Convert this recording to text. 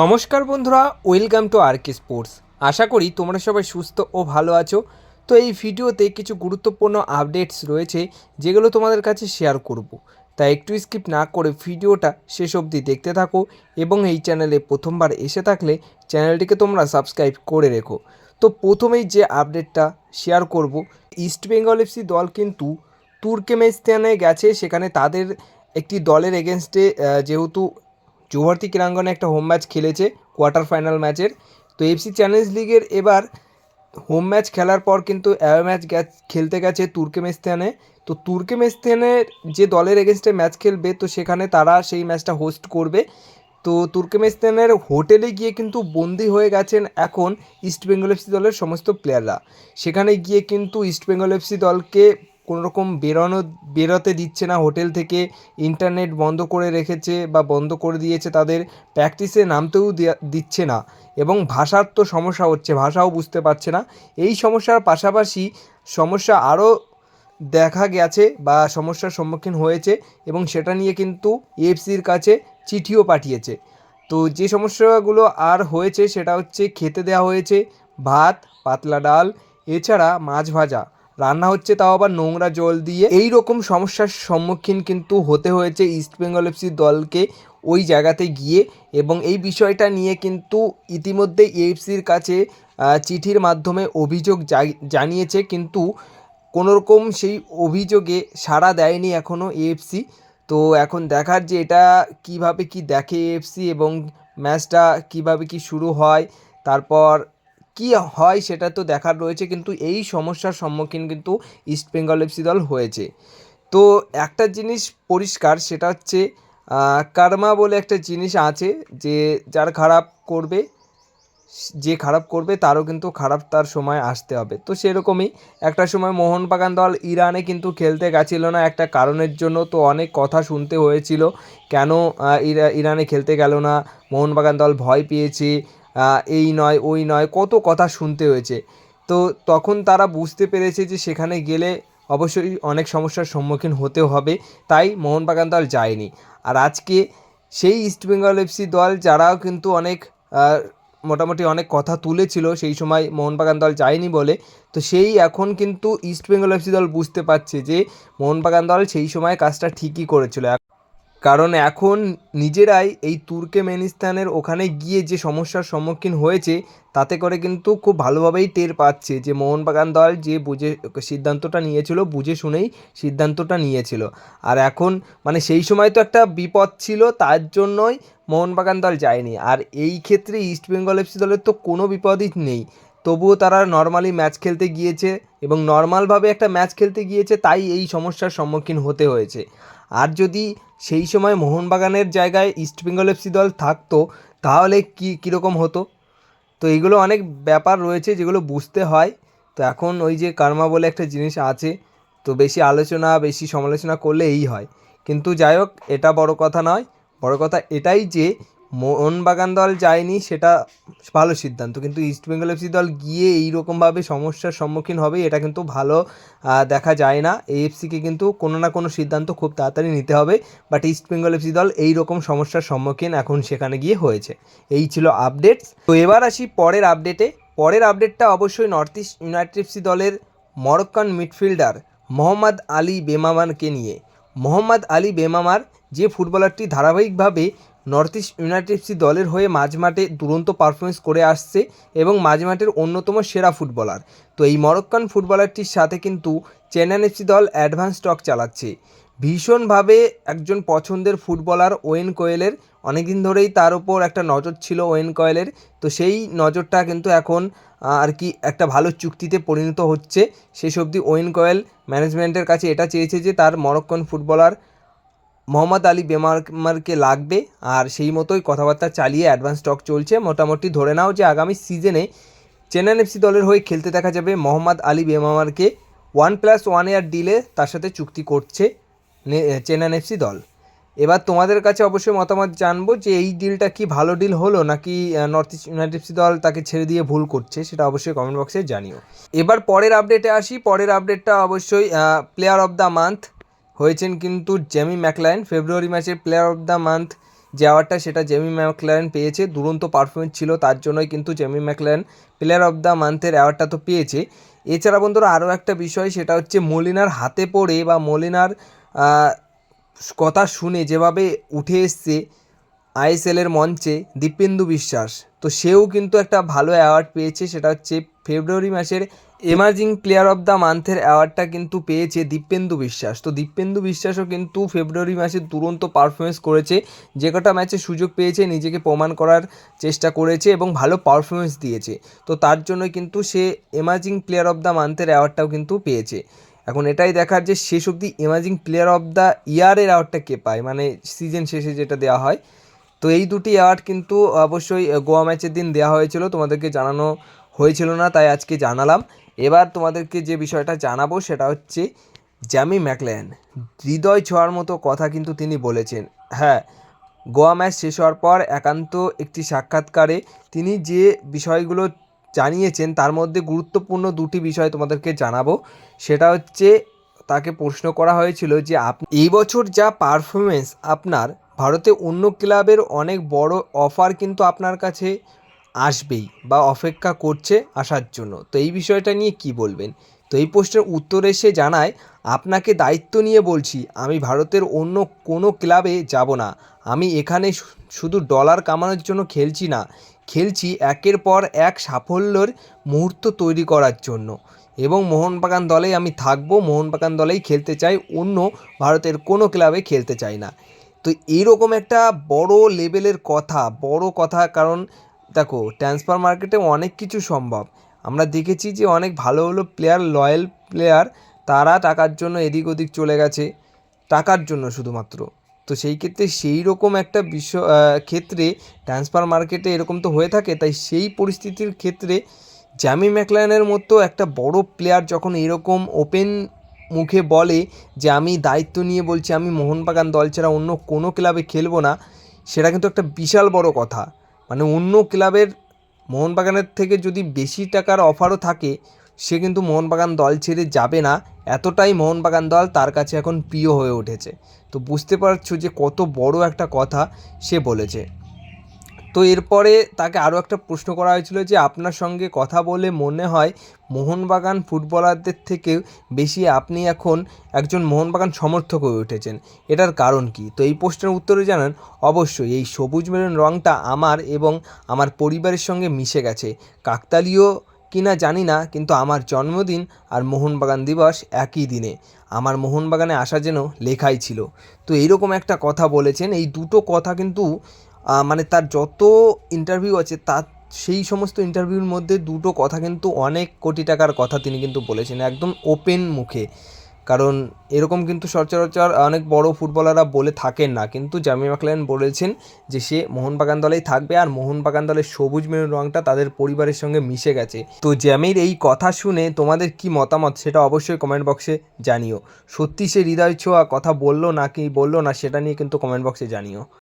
নমস্কার বন্ধুরা, welcome to R K sports. আশা করি তোমরা সবাই সুস্থ ও ভালো আছো। তো এই ভিডিওতে কিছু গুরুত্বপূর্ণ আপডেটস রয়েছে, যেগুলো তোমাদের কাছে শেয়ার করব। তাই একটু স্কিপ না করে ভিডিওটা শেষ অবধি দেখতে থাকো এবং এই চ্যানেলে প্রথমবার এসে থাকলে চ্যানেলটিকে তোমরা সাবস্ক্রাইব করে রেখো। তো প্রথমেই যে আপডেটটা শেয়ার করব, ইস্ট বেঙ্গল এফসি দল কিন্তু তুর্কমেনিস্তানে গেছে। সেখানে তাদের একটি দলের এগেনস্টে যেহেতু যুবর্তী ক্রীড়াঙ্গনে একটা হোম ম্যাচ খেলেছে কোয়ার্টার ফাইনাল ম্যাচের তো এফসি চ্যালেঞ্জ লিগের এবার হোম ম্যাচ খেলার পর কিন্তু অ্যাওয়ে ম্যাচ খেলতে গেছে তুর্কমেনিস্তানে। তো তুর্কমেনিস্তানের যে দলের এগেনস্টে ম্যাচ খেলবে, তো সেখানে তারা সেই ম্যাচটা হোস্ট করবে। তো তুর্কমেনিস্তানের হোটেলে গিয়ে কিন্তু বন্দি হয়ে গেছেন এখন ইস্টবেঙ্গল এফসি দলের সমস্ত প্লেয়াররা সেখানে গিয়ে কিন্তু ইস্টবেঙ্গল এফসি দলকে কোনো রকম বেরোনো, বেরোতে দিচ্ছে না। হোটেল থেকে ইন্টারনেট বন্ধ করে রেখেছে বা বন্ধ করে দিয়েছে তাদের প্র্যাকটিসে নামতেও দিচ্ছে না। এবং ভাষার তো সমস্যা হচ্ছে, ভাষাও বুঝতে পারছে না। এই সমস্যার পাশাপাশি সমস্যা আরও দেখা গেছে বা সমস্যার সম্মুখীন হয়েছে এবং সেটা নিয়ে কিন্তু এএফসির কাছে চিঠিও পাঠিয়েছে। তো যে সমস্যাগুলো আর হয়েছে সেটা হচ্ছে খেতে দেওয়া হয়েছে, ভাত, পাতলা ডাল, এছাড়া মাছ ভাজা। রান্না হচ্ছে তাও আবার নোংরা জল দিয়ে। এই রকম সমস্যার সম্মুখীন কিন্তু হতে হয়েছে ইস্ট বেঙ্গল এফসি দলকে ওই জায়গাতে গিয়ে এবং এই বিষয়টা নিয়ে কিন্তু ইতিমধ্যে এএফসির কাছে চিঠির মাধ্যমে অভিযোগ জানিয়েছে। কিন্তু কোনো রকম সেই অভিযোগে সাড়া দেয়নি এখনও এএফসি তো এখন দেখার যে এটা কীভাবে কি দেখে এএফসি এবং ম্যাচটা কীভাবে কি শুরু হয়, তারপর কি হয় সেটা তো দেখার রয়েছে, কিন্তু এই সমস্যার সম্মুখীন কিন্তু ইস্ট বেঙ্গল এফসি দল হয়েছে। তো একটা জিনিস পরিষ্কার, সেটা হচ্ছে কার্মা বলে একটা জিনিস আছে যে, যার খারাপ করবে, যে খারাপ করবে তারও কিন্তু খারাপ তার সময় আসতে হবে। তো সেরকমই একটা সময় মোহনবাগান দল ইরানে কিন্তু খেলতে গেছিল না, একটা কারণের জন্য তো অনেক কথা শুনতে হয়েছিল, কেন ইরা- ইরানে খেলতে গেল না মোহনবাগান দল ভয় পেয়েছে এই নয়, ওই নয়, কত কথা শুনতে হয়েছে। তো তখন তারা বুঝতে পেরেছে যে সেখানে গেলে অবশ্যই অনেক সমস্যার সম্মুখীন হতে হবে, তাই মোহনবাগান দল যায়নি। আর আজকে সেই ইস্টবেঙ্গল এফসি দল, যারাও কিন্তু অনেক মোটামুটি অনেক কথা তুলেছিল, সেই সময় মোহনবাগান দল যায়নি বলে, তো সেই এখন কিন্তু ইস্টবেঙ্গল এফসি দল বুঝতে পারছে যে মোহনবাগান দল সেই সময় কাজটা ঠিকই করেছিল। কারণ এখন নিজেরাই এই তুর্কমেনিস্তানের ওখানে গিয়ে যে সমস্যার সম্মুখীন হয়েছে, তাতে করে কিন্তু খুব ভালোভাবেই টের পাচ্ছে যে মোহনবাগান দল যে বুঝে, সিদ্ধান্তটা নিয়েছিল, বুঝে শুনেই সিদ্ধান্তটা নিয়েছিল। আর এখন মানে সেই সময় তো একটা বিপদ ছিল, তার জন্যই মোহনবাগান দল যায়নি। আর এই ক্ষেত্রে ইস্ট বেঙ্গল এফসি দলের তো কোনো বিপদই নেই। তবুও তারা নর্মালি ম্যাচ খেলতে গিয়েছে এবং নর্মালভাবে একটা ম্যাচ খেলতে গিয়েছে, তাই এই সমস্যার সম্মুখীন হতে হয়েছে। আর যদি সেই সময় মোহনবাগানের জায়গায় ইস্ট বেঙ্গল এফসি দল থাকতো, তাহলে কী, কীরকম হতো? তো এগুলো অনেক ব্যাপার রয়েছে যেগুলো বুঝতে হয়। তো এখন ওই যে কার্মা বলে একটা জিনিস আছে, তো বেশি আলোচনা, বেশি সমালোচনা করলে এই হয়। কিন্তু যাই হোক, এটা বড় কথা নয়। বড় কথা এটাই যে মোহনবাগান দল যায়নি, সেটা ভালো সিদ্ধান্ত। কিন্তু ইস্ট বেঙ্গল এফসি দল গিয়ে এই রকমভাবে সমস্যার সম্মুখীন হবে, এটা কিন্তু ভালো দেখা যায় না। এএফসিকে কিন্তু কোনো না কোনো সিদ্ধান্ত খুব তাড়াতাড়ি নিতে হবে বাট ইস্ট বেঙ্গল এফসি দল এই রকম সমস্যার সম্মুখীন এখন সেখানে গিয়ে হয়েছে। এই ছিল আপডেটস তো এবার আসি পরের আপডেটে পরের আপডেটটা অবশ্যই নর্থ ইস্ট ইউনাইটেড এফসি দলের মরক্কান মিডফিল্ডার মোহাম্মদ আলী বেমামানকে নিয়ে। মোহাম্মদ আলী বেমামার যে ফুটবলারটি ধারাবাহিকভাবে নর্থ ইস্ট ইউনাইটেড এফসি দলের হয়ে মাঝমাঠে দুরন্ত পারফরমেন্স করে আসছে এবং মাঝমাঠের অন্যতম সেরা ফুটবলার তো এই মরক্কান ফুটবলারটির সাথে কিন্তু চেন্নাইন এফসি দল অ্যাডভান্স স্টক চালাচ্ছে। ভীষণভাবে একজন পছন্দের ফুটবলার ওয়েন কোয়েলের অনেকদিন ধরেই তার উপর একটা নজর ছিল ওয়েন কোয়েলের তো সেই নজরটা কিন্তু এখন আর কি একটা ভালো চুক্তিতে পরিণত হচ্ছে। শেষ অবধি ওয়েন কোয়েল ম্যানেজমেন্টের কাছে এটা চেয়েছে যে তার মরক্কন ফুটবলার মোহাম্মদ আলী বেমারকে লাগবে আর সেই মতোই কথাবার্তা চালিয়ে অ্যাডভান্স স্টক চলছে। মোটামুটি ধরে নাও যে আগামী সিজনে চেন্নাইন এফসি দলের হয়ে খেলতে দেখা যাবে। মোহাম্মদ আলী বেমামারকে ওয়ান প্লাস ওয়ান ইয়ার ডিলে তার সাথে চুক্তি করছে চেন্নাইন এফসি দল। এবার তোমাদের কাছে অবশ্যই মতামত জানব যে এই ডিলটা কি ভালো ডিল হলো নাকি নর্থ ইস্ট ইউনাইটেড এফসি দল তাকে ছেড়ে দিয়ে ভুল করছে সেটা অবশ্যই কমেন্ট বক্সে জানিও। এবার পরের আপডেটে আসি। পরের আপডেটটা অবশ্যই প্লেয়ার অফ দ্য মান্থ হয়েছেন কিন্তু জেমি ম্যাকলাইন। ফেব্রুয়ারি ম্যাচের প্লেয়ার অফ দ্য মান্থ যে অ্যাওয়ার্ডটা সেটা জেমি ম্যাকলারেন পেয়েছে। দুরন্ত পারফরমেন্স ছিল, তার জন্যই কিন্তু Jamie Maclaren player of the মান্থের অ্যাওয়ার্ডটা তো পেয়েছে। এছাড়া বন্ধুরা আরও একটা বিষয়, সেটা হচ্ছে মলিনার হাতে পড়ে বা মলিনার কথা শুনে যেভাবে উঠে এসছে আইএসএলের মঞ্চে দীপেন্দু বিশ্বাস। তো সেও কিন্তু একটা ভালো অ্যাওয়ার্ড পেয়েছে, সেটা হচ্ছে ফেব্রুয়ারি মাসের এমার্জিং প্লেয়ার অফ দ্য মান্থের অ্যাওয়ার্ডটা কিন্তু পেয়েছে দীপেন্দু বিশ্বাস। তো দীপেন্দু বিশ্বাসও কিন্তু ফেব্রুয়ারি মাসে দুরন্ত পারফরমেন্স করেছে, যে কটা ম্যাচে সুযোগ পেয়েছে, নিজেকে প্রমাণ করার চেষ্টা করেছে এবং ভালো পারফরমেন্স দিয়েছে। তো তার জন্যই কিন্তু সে এমার্জিং প্লেয়ার অফ দ্য মান্থের অ্যাওয়ার্ডটাও কিন্তু পেয়েছে। এখন এটাই দেখার যে শেষ অবধি এমার্জিং প্লেয়ার অফ দ্য ইয়ারের অ্যাওয়ার্ডটা কে পায়? মানে সিজন শেষে যেটা দেওয়া হয় তো এই দুটি অ্যাওয়ার্ড কিন্তু অবশ্যই গোয়া ম্যাচের দিন দেওয়া হয়েছিল, তোমাদেরকে জানানো হয়েছিল না, তাই আজকে জানালাম। এবার তোমাদেরকে যে বিষয়টা জানাব সেটা হচ্ছে জ্যামি ম্যাকলেন। হৃদয় ছোঁয়ার মতো কথা কিন্তু তিনি বলেছেন। হ্যাঁ গোয়া ম্যাচ শেষ হওয়ার পর একান্ত একটি সাক্ষাৎকারে তিনি যে বিষয়গুলো জানিয়েছেন, তার মধ্যে গুরুত্বপূর্ণ দুটি বিষয় তোমাদেরকে জানাব। সেটা হচ্ছে, তাকে প্রশ্ন করা হয়েছিল যে, আপনি এই বছর যা পারফরমেন্স আপনার ভারতে অন্য ক্লাবের অনেক বড় অফার কিন্তু আপনার কাছে আসবেই বা অপেক্ষা করছে আসার জন্য। তো এই বিষয়টা নিয়ে কি বলবেন? তো এই প্রশ্নের উত্তরে সে জানায়, আপনাকে দায়িত্ব নিয়ে বলছি, আমি ভারতের অন্য কোনো ক্লাবে যাব না। আমি এখানে শুধু ডলার কামানোর জন্য খেলছি না। খেলছি একের পর এক সাফল্যের মুহূর্ত তৈরি করার জন্য। এবং মোহনবাগান দলেই আমি থাকব, মোহনবাগান দলেই খেলতে চাই, অন্য ভারতের কোনো ক্লাবে খেলতে চাই না। তো এইরকম একটা বড় লেভেলের কথা, বড় কথা কারণ দেখো ট্রান্সফার মার্কেটে অনেক কিছু সম্ভব। আমরা দেখেছি যে অনেক ভালো ভালো প্লেয়ার লয়াল প্লেয়ার তারা টাকার জন্য এদিক ওদিক চলে গেছে, টাকার জন্য শুধুমাত্র। তো সেই ক্ষেত্রে সেই রকম একটা বিশ্ব ক্ষেত্রে ট্রান্সফার মার্কেটে এরকম তো হয়ে থাকে, তাই সেই পরিস্থিতির ক্ষেত্রে জ্যামি ম্যাকলানের মতো একটা বড় প্লেয়ার যখন এরকম ওপেন মুখে বলে যে আমি দায়িত্ব নিয়ে বলছি, আমি মোহনবাগান দল ছাড়া অন্য কোনো ক্লাবে খেলব না, সেটা কিন্তু একটা বিশাল বড় কথা। মানে অন্য ক্লাবের মোহনবাগানের থেকে যদি বেশি টাকার অফারও থাকে, সে কিন্তু মোহনবাগান দল ছেড়ে যাবে না। এতটাই মোহনবাগান দল তার কাছে এখন প্রিয় হয়ে উঠেছে। তো বুঝতে পারছ যে কত বড় একটা কথা সে বলেছে। তো এরপরে তাকে আরও একটা প্রশ্ন করা হয়েছিল যে আপনার সঙ্গে কথা বলে মনে হয় মোহনবাগান ফুটবলারদের থেকেও বেশি আপনি এখন একজন মোহনবাগান সমর্থক হয়ে উঠেছেন। এটার কারণ কি? তো এই প্রশ্নের উত্তরে জানান, অবশ্যই এই সবুজ মেরুন রঙটা আমার এবং আমার পরিবারের সঙ্গে মিশে গেছে। কাকতালীয় কিনা জানি না, কিন্তু আমার জন্মদিন আর মোহনবাগান দিবস একই দিনে। আমার মোহনবাগানে আসা যেন লেখাই ছিল। তো এইরকম একটা কথা বলেছেন। এই দুটো কথা কিন্তু মানে তার যত ইন্টারভিউ আছে, তার সেই সমস্ত ইন্টারভিউর মধ্যে দুটো কথা কিন্তু অনেক কোটি টাকার কথা তিনি কিন্তু বলেছেন, একদম ওপেন মুখে। কারণ এরকম কিন্তু সচরাচর অনেক বড় ফুটবলাররা বলে থাকেন না, কিন্তু জামি মাকলেন বলেছেন যে সে মোহনবাগান দলেই থাকবে আর মোহনবাগান দলের সবুজ মেরুন রঙটা তাদের পরিবারের সঙ্গে মিশে গেছে। তো জ্যামির এই কথা শুনে তোমাদের কি মতামত সেটা অবশ্যই কমেন্ট বক্সে জানিও। সত্যি সে হৃদয় ছোঁয়া কথা বলল না কি বলল না সেটা নিয়ে কিন্তু কমেন্ট বক্সে জানিও।